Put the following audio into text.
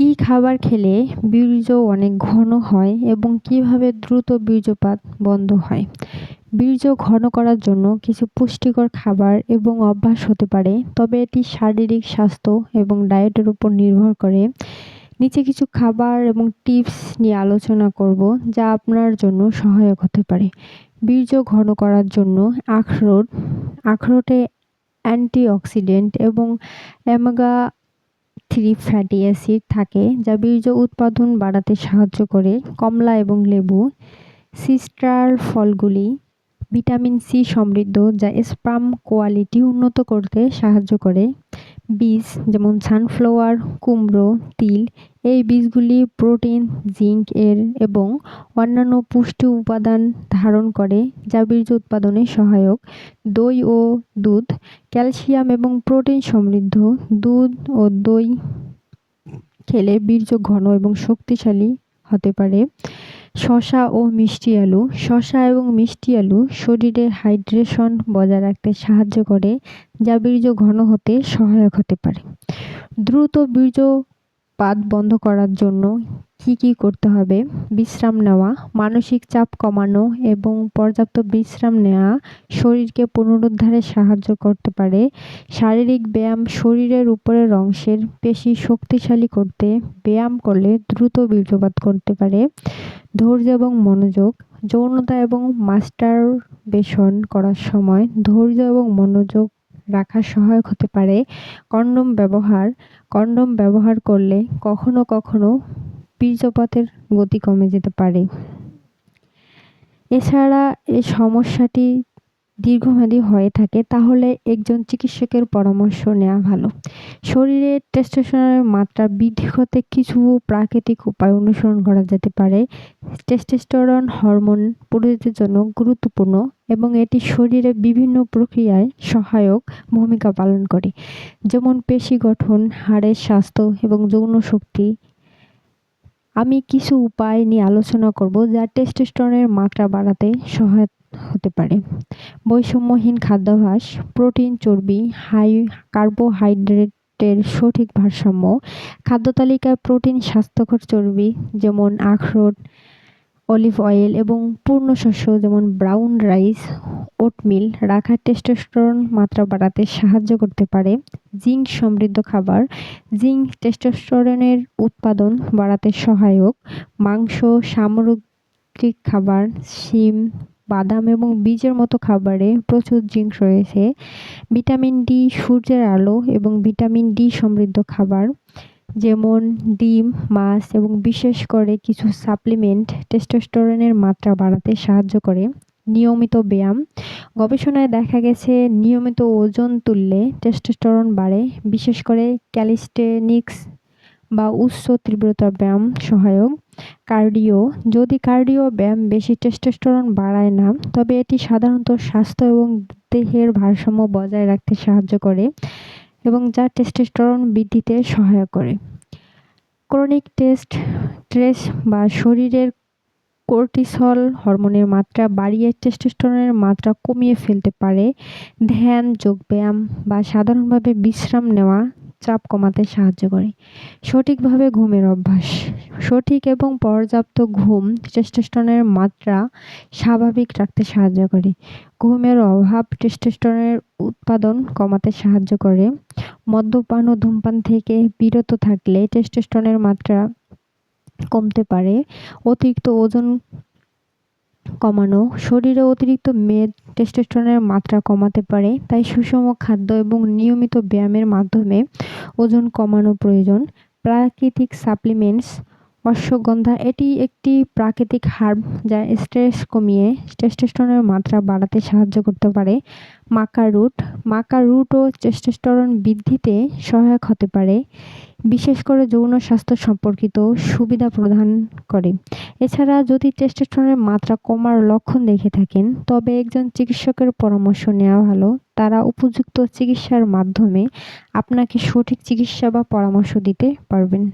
কি খাবার খেলে বীর্য অনেক ঘন হয় এবং কীভাবে দ্রুত বীর্যপাত বন্ধ হয়? বীর্য ঘন করার জন্য কিছু পুষ্টিকর খাবার এবং অভ্যাস হতে পারে, তবে এটি শারীরিক স্বাস্থ্য এবং ডায়েটের উপর নির্ভর করে। নিচে কিছু খাবার এবং টিপস নিয়ে আলোচনা করব যা আপনার জন্য সহায়ক হতে পারে। বীর্য ঘন করার জন্য আখরোট, আখরোটে অ্যান্টিঅক্সিডেন্ট এবং অ্যামেগা থ্রি ফ্যাটি অ্যাসিড থাকে, যা বীর্য উৎপাদন বাড়াতে সাহায্য করে। কমলা এবং লেবু, সিস্টার ফলগুলি ভিটামিন সি সমৃদ্ধ, যা স্প্রাম কোয়ালিটি উন্নত করতে সাহায্য করে। বীজ, যেমন সানফ্লাওয়ার কুমড়ো, তিল, এই বীজগুলি প্রোটিন জিঙ্ক এর এবং অন্যান্য পুষ্টি উপাদান ধারণ করে, যা বীর্য উৎপাদনে সহায়ক। দই ও দুধ, ক্যালসিয়াম এবং প্রোটিন সমৃদ্ধ। দুধ ও দই খেলে বীর্য ঘন এবং শক্তিশালী হতে পারে। শশা ও মিষ্টি আলু। শশা এবং মিষ্টি আলু শরীরে হাইড্রেশন বজায় রাখতে সাহায্য করে, যা বীর্য ঘন হতে সহায়ক হতে পারে। দ্রুত বীর্য পাত বন্ধ করার জন্য কি কি করতে হবে। বিশ্রাম নেওয়া, মানসিক চাপ কমানো এবং পর্যাপ্ত বিশ্রাম নেওয়া শরীরকে পুনরুদ্ধারে সাহায্য করতে পারে। শারীরিক ব্যায়াম শরীরের উপরের অংশের পেশি শক্তিশালী করতে, ব্যায়াম করলে দ্রুত বীর্যপাত করতে পারে। ধৈর্য এবং মনোযোগ, যৌনতা এবং মাস্টারবেশন করার সময় ধৈর্য এবং মনোযোগ রাখা সহায়ক হতে পারে। কন্ডম ব্যবহার কন্ডম ব্যবহার করলে কখনো কখনো বীর্যপাতের গতি কমে যেতে পারে। এছাড়া এই সমস্যাটি দীর্ঘমেয়াদী হয়ে থাকে, তাহলে একজন চিকিৎসকের পরামর্শ নেওয়া ভালো। শরীরে টেস্টোস্টেরনের মাত্রা বৃদ্ধি করতে কিছু প্রাকৃতিক উপায় অনুসরণ করা যেতে পারে। টেস্টোস্টেরন হরমোন পুরুষদের জন্য গুরুত্বপূর্ণ এবং এটি শরীরে বিভিন্ন প্রক্রিয়ায় সহায়ক ভূমিকা পালন করে। যেমন পেশি গঠন, হাড়ের স্বাস্থ্য এবং যৌন শক্তি আমি কিছু উপায় নিয়ে আলোচনা করব যা টেস্টোস্টেরনের মাত্রা বাড়াতে সহায়ক হতে পারে। বৈষম্যহীন খাদ্যাভ্যাস প্রোটিন চর্বি হাই কার্বোহাইড্রেটের সঠিক ভারসাম্য, খাদ্য তালিকায় প্রোটিন স্বাস্থ্যকর চর্বি যেমন আখরোট অলিভ অয়েল এবং পূর্ণ শস্য যেমন ব্রাউন রাইস, ওটমিল রাখার টেস্টোস্টেরন মাত্রা বাড়াতে সাহায্য করতে পারে। জিঙ্ক সমৃদ্ধ খাবার, জিঙ্ক টেস্টোস্টেরনের উৎপাদন বাড়াতে সহায়ক। মাংস সামুদ্রিক খাবার, শিম, বাদাম এবং বীজের মতো খাবারে প্রচুর জিঙ্ক রয়েছে। ভিটামিন ডি, সূর্যের আলো এবং ভিটামিন ডি সমৃদ্ধ খাবার। যেমন ডিম, মাছ এবং বিশেষ করে কিছু সাপ্লিমেন্ট টেস্টোস্টেরনের মাত্রা বাড়াতে সাহায্য করে। নিয়মিত ব্যায়াম। গবেষণায় দেখা গেছে নিয়মিত ওজন তুললে টেস্টোস্টেরন বাড়ে, বিশেষ করে ক্যালিস্টেনিক্স বা উচ্চ তীব্রতা ব্যায়াম সহায়ক। কার্ডিও। যদি কার্ডিও ব্যায়াম বেশি টেস্টোস্টেরন বাড়ায় না, তবে এটি সাধারণত স্বাস্থ্য এবং দেহের ভারসাম্য বজায় রাখতে সাহায্য করে। এবং যা টেস্টোস্টেরন বৃদ্ধিতে সহায়ক করে। ক্রনিক টেস্ট স্ট্রেস বা শরীরের কোর্টিসল হরমোনের মাত্রা বাড়িয়ে টেস্টোস্টেরনের মাত্রা কমিয়ে ফেলতে পারে। ধ্যান, যোগব্যায়াম বা সাধারণভাবে বিশ্রাম নেওয়া চাপ কমাতে সাহায্য করে। সঠিকভাবে ঘুমের অভ্যাস। সঠিক এবং পর্যাপ্ত ঘুম টেস্টোস্টেরনের মাত্রা স্বাভাবিক রাখতে সাহায্য করে। ঘুমের অভাব টেস্টোস্টেরনের উৎপাদন কমাতে সাহায্য করে। মদ্যপান ও ধূমপান থেকে বিরত থাকলে টেস্টোস্টেরনের মাত্রা কমতে পারে। অতিরিক্ত ওজন কমানো। শরীরে অতিরিক্ত মেদ টেস্টোস্টেরনের মাত্রা কমাতে পারে, তাই সুষম খাদ্য এবং নিয়মিত ব্যায়ামের মাধ্যমে ওজন কমানো প্রয়োজন। প্রাকৃতিক সাপ্লিমেন্টস অশ্বগন্ধা এটি একটি প্রাকৃতিক হার্ব যা স্ট্রেস কমিয়ে টেস্টোস্টেরনের মাত্রা বাড়াতে সাহায্য করতে পারে। মাকা রুট, মাকা রুটও টেস্টোস্টেরন বৃদ্ধিতে সহায়ক হতে পারে, বিশেষ করে যৌন স্বাস্থ্য সম্পর্কিত সুবিধা প্রদান করে। এছাড়া যদি টেস্টোস্টেরনের মাত্রা কমার লক্ষণ দেখে থাকেন, তবে একজন চিকিৎসকের পরামর্শ নেওয়া ভালো। তারা উপযুক্ত চিকিৎসার মাধ্যমে আপনাকে সঠিক চিকিৎসা বা পরামর্শ দিতে পারবেন।